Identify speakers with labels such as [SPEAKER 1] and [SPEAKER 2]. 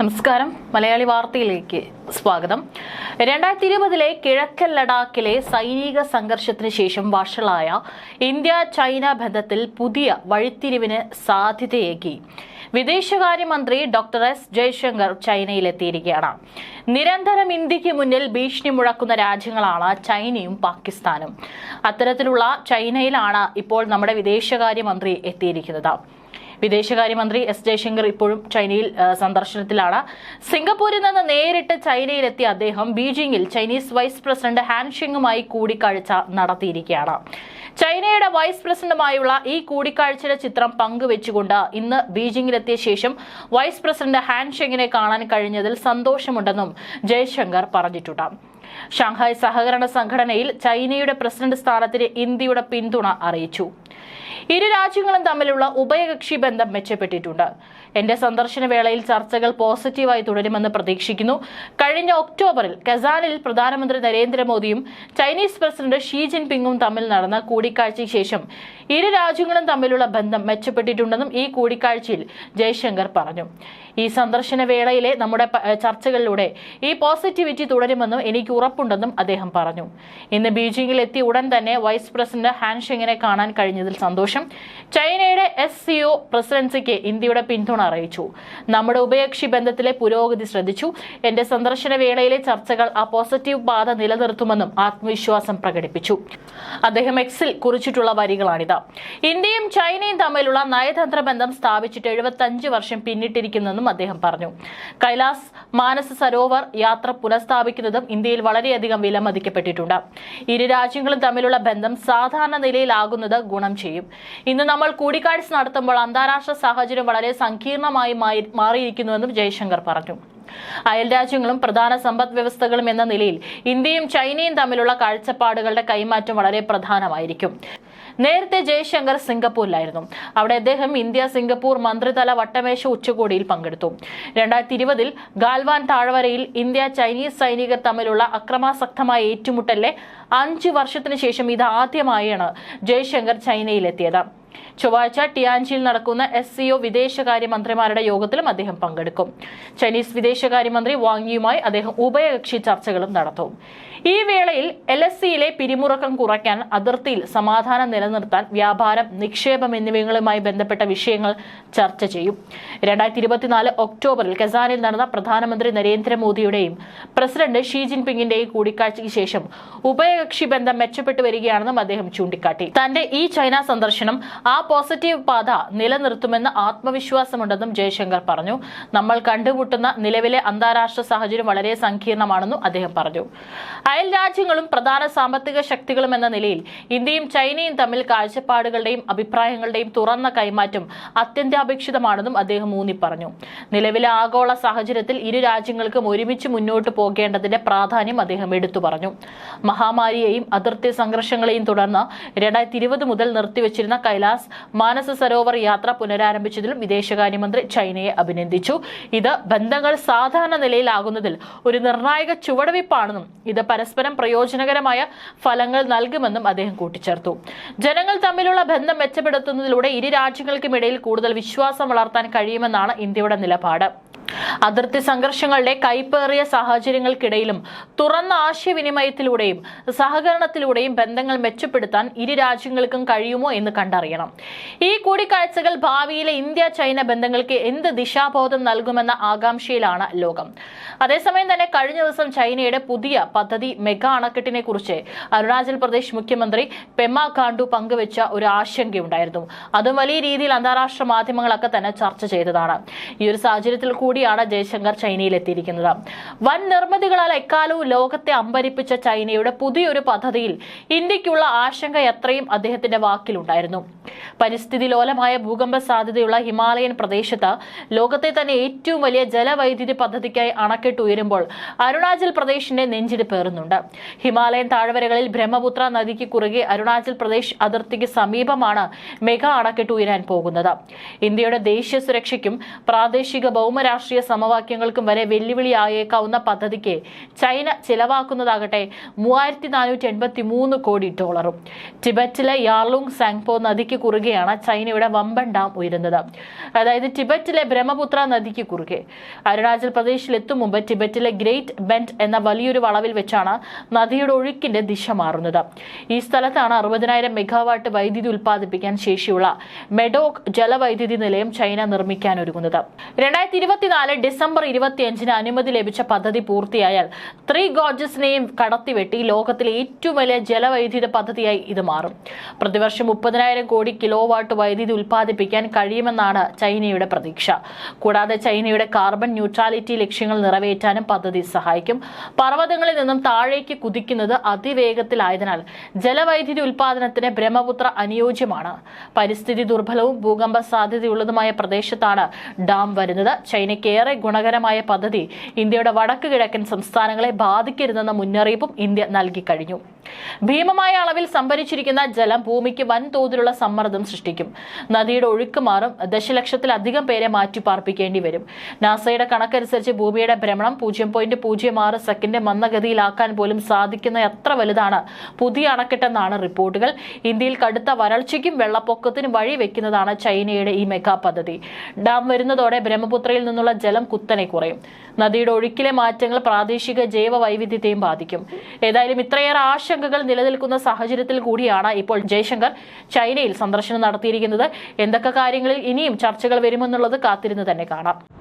[SPEAKER 1] നമസ്കാരം മലയാളി വാർത്തയിലേക്ക് സ്വാഗതം രണ്ടായിരത്തി ഇരുപതിലെ കിഴക്കൻ ലഡാക്കിലെ സൈനിക സംഘർഷത്തിന് ശേഷം വഷളായ ഇന്ത്യ ചൈന ബന്ധത്തിൽ പുതിയ വഴിത്തിരിവിന് സാധ്യതയേകി വിദേശകാര്യമന്ത്രി ഡോക്ടർ എസ് ജയശങ്കർ ചൈനയിലെത്തിയിരിക്കുകയാണ് നിരന്തരം ഇന്ത്യക്ക് മുന്നിൽ ഭീഷണി മുഴക്കുന്ന രാജ്യങ്ങളാണ് ചൈനയും പാകിസ്ഥാനും അത്തരത്തിലുള്ള ചൈനയിലാണ് ഇപ്പോൾ നമ്മുടെ വിദേശകാര്യമന്ത്രി എത്തിയിരിക്കുന്നത് വിദേശകാര്യമന്ത്രി എസ് ജയശങ്കർ ഇപ്പോഴും ചൈനയിൽ സന്ദർശനത്തിലാണ് സിംഗപ്പൂരിൽ നിന്ന് നേരിട്ട് ചൈനയിലെത്തിയ അദ്ദേഹം ബീജിംഗിൽ ചൈനീസ് വൈസ് പ്രസിഡന്റ് ഹാൻഷിങ്ങുമായി കൂടിക്കാഴ്ച നടത്തിയിരിക്കുകയാണ് ചൈനയുടെ വൈസ് പ്രസിഡന്റുമായുള്ള ഈ കൂടിക്കാഴ്ചയുടെ ചിത്രം പങ്കുവെച്ചുകൊണ്ട് ഇന്ന് ബീജിംഗിലെത്തിയ ശേഷം വൈസ് പ്രസിഡന്റ് ഹാൻഷെങ്ങിനെ കാണാൻ കഴിഞ്ഞതിൽ സന്തോഷമുണ്ടെന്നും ജയശങ്കർ പറഞ്ഞിട്ടുണ്ട് ഷാങ്ഹായ് സഹകരണ സംഘടനയിൽ ചൈനയുടെ പ്രസിഡന്റ് സ്ഥാനത്തിന് ഇന്ത്യയുടെ പിന്തുണ അറിയിച്ചു ഇരു രാജ്യങ്ങളും തമ്മിലുള്ള ഉഭയകക്ഷി ബന്ധം മെച്ചപ്പെട്ടിട്ടുണ്ട് എന്റെ സന്ദർശന വേളയിൽ ചർച്ചകൾ പോസിറ്റീവായി തുടരുമെന്ന് പ്രതീക്ഷിക്കുന്നു കഴിഞ്ഞ ഒക്ടോബറിൽ കസാനിൽ പ്രധാനമന്ത്രി നരേന്ദ്രമോദിയും ചൈനീസ് പ്രസിഡന്റ് ഷീ ജിൻപിങ്ങും തമ്മിൽ നടന്ന കൂടിക്കാഴ്ചയ്ക്ക് ശേഷം ഇരു രാജ്യങ്ങളും തമ്മിലുള്ള ബന്ധം മെച്ചപ്പെട്ടിട്ടുണ്ടെന്നും ഈ കൂടിക്കാഴ്ചയിൽ ജയശങ്കർ പറഞ്ഞു ഈ സന്ദർശന വേളയിലെ നമ്മുടെ ചർച്ചകളിലൂടെ ഈ പോസിറ്റിവിറ്റി തുടരുമെന്നും എനിക്ക് ഉറപ്പുണ്ടെന്നും അദ്ദേഹം പറഞ്ഞു ഇന്ന് ബീജിംഗിൽ എത്തിയ ഉടൻ തന്നെ വൈസ് പ്രസിഡന്റ് ഹാൻഷെങ്ങിനെ കാണാൻ കഴിഞ്ഞതിൽ സന്തോഷം ചൈനയുടെ എസ് സിഒ പ്രസിഡൻസിക്ക് ഇന്ത്യയുടെ പിന്തുണ അറിയിച്ചു നമ്മുടെ ഉഭയകക്ഷി ബന്ധത്തിലെ പുരോഗതി ശ്രദ്ധിച്ചു എന്റെ സന്ദർശന വേളയിലെ ചർച്ചകൾ ആ പോസിറ്റീവ് പാത നിലനിർത്തുമെന്നും ആത്മവിശ്വാസം പ്രകടിപ്പിച്ചു അദ്ദേഹം എക്സിൽ കുറിച്ചിട്ടുള്ള വരികളാണിത് ഇന്ത്യയും ചൈനയും തമ്മിലുള്ള നയതന്ത്ര ബന്ധം സ്ഥാപിച്ചിട്ട് എഴുപത്തഞ്ച് വർഷം പിന്നിട്ടിരിക്കുന്നെന്നും അദ്ദേഹം പറഞ്ഞു കൈലാസ് മാനസ സരോവർ യാത്ര പുനഃസ്ഥാപിക്കുന്നതും ഇന്ത്യയിൽ വളരെയധികം വിലമതിക്കപ്പെട്ടിട്ടുണ്ട് ഇരു രാജ്യങ്ങളും തമ്മിലുള്ള ബന്ധം സാധാരണ നിലയിലാകുന്നത് ഗുണം ചെയ്യും ഇന്ന് നമ്മൾ കൂടിക്കാഴ്ച നടത്തുമ്പോൾ അന്താരാഷ്ട്ര സാഹചര്യം വളരെ സങ്കീർണമായി മാറിയിരിക്കുന്നുവെന്നും ജയശങ്കർ പറഞ്ഞു അയൽ രാജ്യങ്ങളും പ്രധാന സമ്പദ് വ്യവസ്ഥകളും എന്ന നിലയിൽ ഇന്ത്യയും ചൈനയും തമ്മിലുള്ള കാഴ്ചപ്പാടുകളുടെ കൈമാറ്റം വളരെ പ്രധാനമായിരിക്കും നേരത്തെ ജയശങ്കർ സിംഗപ്പൂരിലായിരുന്നു അവിടെ അദ്ദേഹം ഇന്ത്യ സിംഗപ്പൂർ മന്ത്രിതല വട്ടമേശ ഉച്ചകോടിയിൽ പങ്കെടുത്തു രണ്ടായിരത്തി ഇരുപതിൽ ഗാൽവാൻ താഴ്വരയിൽ ഇന്ത്യ ചൈനീസ് സൈനികർ തമ്മിലുള്ള അക്രമാസക്തമായ ഏറ്റുമുട്ടലിലെ അഞ്ച് വർഷത്തിനു ശേഷം ഇത് ആദ്യമായാണ് ജയശങ്കർ ചൈനയിലെത്തിയത് ചൊവ്വാഴ്ച ടിയാൻജിയിൽ നടക്കുന്ന എസ് സിഒ വിദേശകാര്യമന്ത്രിമാരുടെ യോഗത്തിലും അദ്ദേഹം പങ്കെടുക്കും ചൈനീസ് വിദേശകാര്യമന്ത്രി യുമായി അദ്ദേഹം ഉഭയകക്ഷി ചർച്ചകളും നടത്തും ഈ വേളയിൽ എൽ എസ് സിയിലെ പിരിമുറക്കം കുറയ്ക്കാൻ അതിർത്തിയിൽ സമാധാനം നിലനിർത്താൻ വ്യാപാരം നിക്ഷേപം എന്നിവയുമായി ബന്ധപ്പെട്ട വിഷയങ്ങൾ ചർച്ച ചെയ്യും രണ്ടായിരത്തി ഇരുപത്തിനാല് ഒക്ടോബറിൽ കസാനിൽ നടന്ന പ്രധാനമന്ത്രി നരേന്ദ്രമോദിയുടെയും പ്രസിഡന്റ് ഷീ പിങ്ങിന്റെയും കൂടിക്കാഴ്ചയ്ക്ക് ശേഷം ഉഭയകക്ഷി ബന്ധം മെച്ചപ്പെട്ടു വരികയാണെന്നും അദ്ദേഹം ചൂണ്ടിക്കാട്ടി തന്റെ ഈ ചൈന സന്ദർശനം ആ പോസിറ്റീവ് പാത നിലനിർത്തുമെന്ന് ആത്മവിശ്വാസമുണ്ടെന്നും ജയശങ്കർ പറഞ്ഞു നമ്മൾ കണ്ടുമുട്ടുന്ന നിലവിലെ അന്താരാഷ്ട്ര സാഹചര്യം വളരെ സങ്കീർണമാണെന്നും അദ്ദേഹം പറഞ്ഞു അയൽ രാജ്യങ്ങളും പ്രധാന സാമ്പത്തിക ശക്തികളും എന്ന നിലയിൽ ഇന്ത്യയും ചൈനയും തമ്മിൽ കാഴ്ചപ്പാടുകളുടെയും അഭിപ്രായങ്ങളുടെയും തുറന്ന കൈമാറ്റം അത്യന്താപേക്ഷിതമാണെന്നും അദ്ദേഹം ഊന്നി പറഞ്ഞു നിലവിലെ ആഗോള സാഹചര്യത്തിൽ ഇരു രാജ്യങ്ങൾക്കും ഒരുമിച്ച് മുന്നോട്ട് പോകേണ്ടതിന്റെ പ്രാധാന്യം അദ്ദേഹം എടുത്തു പറഞ്ഞു മഹാമാരിയെയും അതിർത്തി സംഘർഷങ്ങളെയും തുടർന്ന് രണ്ടായിരത്തി ഇരുപത് മുതൽ നിർത്തിവെച്ചിരുന്ന കൈലാസ് ദാസ് മാനസ സരോവർ യാത്ര പുനരാരംഭിച്ചതിലും വിദേശകാര്യമന്ത്രി ചൈനയെ അഭിനന്ദിച്ചു ഇത് ബന്ധങ്ങൾ സാധാരണ നിലയിലാകുന്നതിൽ ഒരു നിർണായക ചുവടുവയ്പ്പാണെന്നും ഇത് പരസ്പരം പ്രയോജനകരമായ ഫലങ്ങൾ നൽകുമെന്നും അദ്ദേഹം കൂട്ടിച്ചേർത്തു ജനങ്ങൾ തമ്മിലുള്ള ബന്ധം മെച്ചപ്പെടുത്തുന്നതിലൂടെ ഇരു രാജ്യങ്ങൾക്കും ഇടയിൽ കൂടുതൽ വിശ്വാസം വളർത്താൻ കഴിയുമെന്നാണ് ഇന്ത്യയുടെ നിലപാട് അതിർത്തി സംഘർഷങ്ങളുടെ കൈപ്പേറിയ സാഹചര്യങ്ങൾക്കിടയിലും തുറന്ന ആശയവിനിമയത്തിലൂടെയും സഹകരണത്തിലൂടെയും ബന്ധങ്ങൾ മെച്ചപ്പെടുത്താൻ ഇരു രാജ്യങ്ങൾക്കും കഴിയുമോ എന്ന് കണ്ടറിയണം ഈ കൂടിക്കാഴ്ചകൾ ഭാവിയിലെ ഇന്ത്യ ചൈന ബന്ധങ്ങൾക്ക് എന്ത് ദിശാബോധം നൽകുമെന്ന ആകാംക്ഷയിലാണ് ലോകം അതേസമയം തന്നെ കഴിഞ്ഞ ദിവസം ചൈനയുടെ പുതിയ പദ്ധതി മെഗാ അണക്കെട്ടിനെ കുറിച്ച് അരുണാചൽ പ്രദേശ് മുഖ്യമന്ത്രി പെമ കാണ്ടു പങ്കുവെച്ച ഒരു ആശങ്കയുണ്ടായിരുന്നു അതും വലിയ രീതിയിൽ അന്താരാഷ്ട്ര മാധ്യമങ്ങളൊക്കെ തന്നെ ചർച്ച ചെയ്തതാണ് ഈ ഒരു സാഹചര്യത്തിൽ കൂടിയാണ് തവണ ജയശങ്കർ എത്തിയിരിക്കുന്നത് വൻ നിർമ്മിതികളാൽ എക്കാലവും ലോകത്തെ അമ്പരിപ്പിച്ച ചൈനയുടെ പുതിയൊരു പദ്ധതിയിൽ ഇന്ത്യക്കുള്ള ആശങ്ക എത്രയും അദ്ദേഹത്തിന്റെ വാക്കിലുണ്ടായിരുന്നു പരിസ്ഥിതി ലോലമായ ഭൂകമ്പ സാധ്യതയുള്ള ഹിമാലയൻ പ്രദേശത്ത് ലോകത്തെ തന്നെ ഏറ്റവും വലിയ ജലവൈദ്യുതി പദ്ധതിക്കായി അണക്കെട്ട് ഉയരുമ്പോൾ അരുണാചൽ പ്രദേശിന്റെ പേറുന്നുണ്ട് ഹിമാലയൻ താഴ്വരകളിൽ ബ്രഹ്മപുത്ര നദിക്ക് കുറുകെ അരുണാചൽ പ്രദേശ് അതിർത്തിക്ക് സമീപമാണ് മെഗാ അണക്കെട്ട് ഉയരാൻ പോകുന്നത് ഇന്ത്യയുടെ ദേശീയ സുരക്ഷയ്ക്കും പ്രാദേശിക ഭൗമരാഷ്ട്രീയ സമവാക്യങ്ങൾക്കും വരെ വെല്ലുവിളിയായേക്കാവുന്ന പദ്ധതിക്ക് ചൈന ചിലവാക്കുന്നതാകട്ടെ മൂവായിരത്തി നാനൂറ്റി എൺപത്തി മൂന്ന് കോടി ഡോളറും ടിബറ്റിലെ യാർലുങ് സാങ്പോ നദിക്ക് കുറുകെയാണ് ചൈനയുടെ വമ്പൻ ഡാം ഉയരുന്നത് അതായത് ടിബറ്റിലെ ബ്രഹ്മപുത്ര നദിക്ക് കുറുകെ അരുണാചൽ പ്രദേശിലെത്തും മുമ്പ് ടിബറ്റിലെ ഗ്രേറ്റ് ബെൻറ്റ് എന്ന വലിയൊരു വളവിൽ വെച്ചാണ് നദിയുടെ ഒഴുക്കിന്റെ ദിശ മാറുന്നത് ഈ സ്ഥലത്താണ് അറുപതിനായിരം മെഗാവാട്ട് വൈദ്യുതി ഉൽപ്പാദിപ്പിക്കാൻ ശേഷിയുള്ള മെഡോക് ജലവൈദ്യുതി നിലയം ചൈന നിർമ്മിക്കാൻ ഒരുങ്ങുന്നത് രണ്ടായിരത്തി ഇരുപത്തിനാല് ഡിസംബർ ഇരുപത്തിയഞ്ചിന് അനുമതി ലഭിച്ച പദ്ധതി പൂർത്തിയായാൽ ത്രീ ഗോർജസിനെയും കടത്തിവെട്ടി ലോകത്തിലെ ഏറ്റവും വലിയ ജലവൈദ്യുത പദ്ധതിയായി ഇത് മാറും പ്രതിവർഷം മുപ്പതിനായിരം കോടി കിലോ വാട്ട് വൈദ്യുതി ഉൽപ്പാദിപ്പിക്കാൻ കഴിയുമെന്നാണ് ചൈനയുടെ പ്രതീക്ഷ കൂടാതെ ചൈനയുടെ കാർബൺ ന്യൂട്രാലിറ്റി ലക്ഷ്യങ്ങൾ നിറവേറ്റാനും പദ്ധതി സഹായിക്കും പർവ്വതങ്ങളിൽ നിന്നും താഴേക്ക് കുതിക്കുന്നത് അതിവേഗത്തിലായതിനാൽ ജലവൈദ്യുതി ഉൽപ്പാദനത്തിന് ബ്രഹ്മപുത്ര അനുയോജ്യമാണ് പരിസ്ഥിതി ദുർബലവും ഭൂകമ്പ സാധ്യതയുള്ളതുമായ പ്രദേശത്താണ് ഡാം വരുന്നത് ചൈനയ്ക്ക് ഏറെ വളരെ ഗുണകരമായ പദ്ധതി ഇന്ത്യയുടെ വടക്കു കിഴക്കൻ സംസ്ഥാനങ്ങളെ ബാധിക്കരുതെന്ന മുന്നറിയിപ്പും ഇന്ത്യ നൽകിക്കഴിഞ്ഞു ഭീമമായ അളവിൽ സംഭരിച്ചിരിക്കുന്ന ജലം ഭൂമിക്ക് വൻതോതിലുള്ള സമ്മർദ്ദം സൃഷ്ടിക്കും നദിയുടെ ഒഴുക്ക് മാറും ദശലക്ഷത്തിലധികം പേരെ മാറ്റിപ്പാർപ്പിക്കേണ്ടി വരും നാസയുടെ കണക്കനുസരിച്ച് ഭൂമിയുടെ ഭ്രമണം പൂജ്യം പോയിന്റ് പൂജ്യം ആറ് സെക്കൻഡ് മന്ദഗതിയിലാക്കാൻ പോലും സാധിക്കുന്ന എത്ര വലുതാണ് പുതിയ അണക്കെട്ടെന്നാണ് റിപ്പോർട്ടുകൾ ഇന്ത്യയിൽ കടുത്ത വരൾച്ചയ്ക്കും വെള്ളപ്പൊക്കത്തിനും വഴി വെക്കുന്നതാണ് ചൈനയുടെ ഈ മെഗാ പദ്ധതി ഡാം വരുന്നതോടെ ബ്രഹ്മപുത്രയിൽ നിന്നുള്ള ജലം കുത്തനെ കുറയും നദിയുടെ ഒഴുക്കിലെ മാറ്റങ്ങൾ പ്രാദേശിക ജൈവ വൈവിധ്യത്തെയും ബാധിക്കും ഏതായാലും ഇത്രയേറെ ആശ ആശങ്കകൾ നിലനിൽക്കുന്ന സാഹചര്യത്തിൽ കൂടിയാണ് ഇപ്പോൾ ജയശങ്കർ ചൈനയിൽ സന്ദർശനം നടത്തിയിരിക്കുന്നത് എന്തൊക്കെ കാര്യങ്ങളിൽ ഇനിയും ചർച്ചകൾ വരുമെന്നുള്ളത് കാത്തിരുന്ന് തന്നെ കാണാം